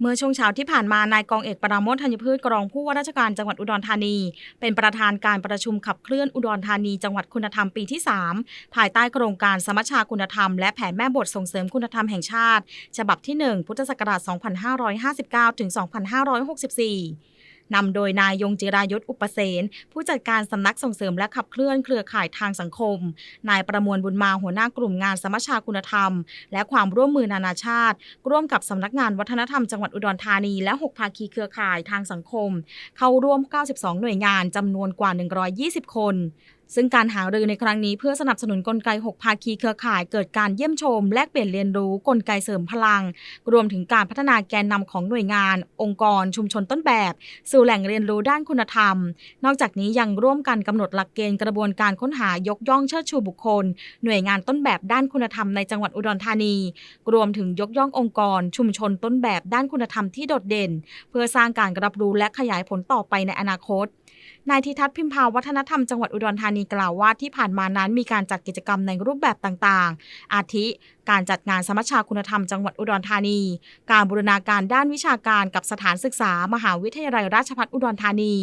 เมื่อช่วงเช้าที่ผ่านมานายกองเอกปราโมทธัญพืชกรองผู้ว่าราชการจังหวัดอุดรธานี เป็นประธานการประชุมขับเคลื่อนอุดรธานีจังหวัดคุณธรรมปีที่ 3 ภายใต้โครงการสมัชชาคุณธรรม และแผนแม่บทส่งเสริมคุณธรรมแห่งชาติ ฉบับที่ 1 พุทธศักราช 2559 ถึง 2564 นำโดยนายยงจิรายุทธอุปเสนผู้จัดการสำนักส่งเสริมและขับเคลื่อนเครือข่ายทางสังคม นายประมวลบุญมาหัวหน้ากลุ่มงานสมัชชาคุณธรรม และความร่วมมือนานาชาติ ร่วมกับสำนักงานวัฒนธรรมจังหวัดอุดรธานีและ 6 ภาคีเครือข่ายทางสังคม เข้าร่วม 92 หน่วยงานจำนวนกว่า 120 คน ซึ่งการหารือในครั้งนี้เพื่อสนับสนุนกลไก 6 ภาคีเครือข่ายเกิดการเยี่ยมชม แลกเปลี่ยนเรียนรู้กลไกเสริมพลัง รวมถึงการพัฒนาแกนนำของหน่วยงาน องค์กร ชุมชนต้นแบบ สู่แหล่งเรียนรู้ด้านคุณธรรม นอกจากนี้ยังร่วมกันกำหนดหลักเกณฑ์กระบวนการค้นหายกย่องเชิดชูบุคคล หน่วยงานต้นแบบด้านคุณธรรมในจังหวัดอุดรธานี รวมถึงยกย่ององค์กร ชุมชนต้นแบบด้านคุณธรรมที่โดดเด่น เพื่อสร้างการรับรู้และขยายผลต่อไปในอนาคตนายธิทัศน์พิมพาวัฒนธรรมจังหวัดอุดรธานีกล่าวว่าที่ผ่านมานั้นมีการจัดกิจกรรมในรูปแบบต่างๆ อาทิการจัดงานสมัชชาคุณธรรมจังหวัดอุดรธานี การบูรณาการด้านวิชาการกับสถานศึกษา มหาวิทยาลัยราชภัฏอุดรธานี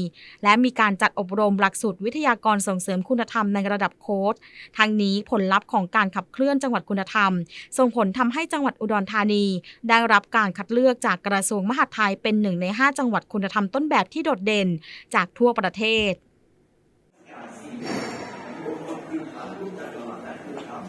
และมีการจัดอบรมหลักสูตรวิทยากรส่งเสริมคุณธรรมในระดับโค้ดทั้งนี้ผลลัพธ์ของการขับเคลื่อนจังหวัดคุณธรรม ส่งผลทำให้จังหวัดอุดรธานี ได้รับการคัดเลือกจากกระทรวงมหาดไทยเป็นหนึ่งใน 5 จังหวัดคุณธรรมต้นแบบที่โดดเด่น จากทั่วประเทศ 啊不用再说了来日方长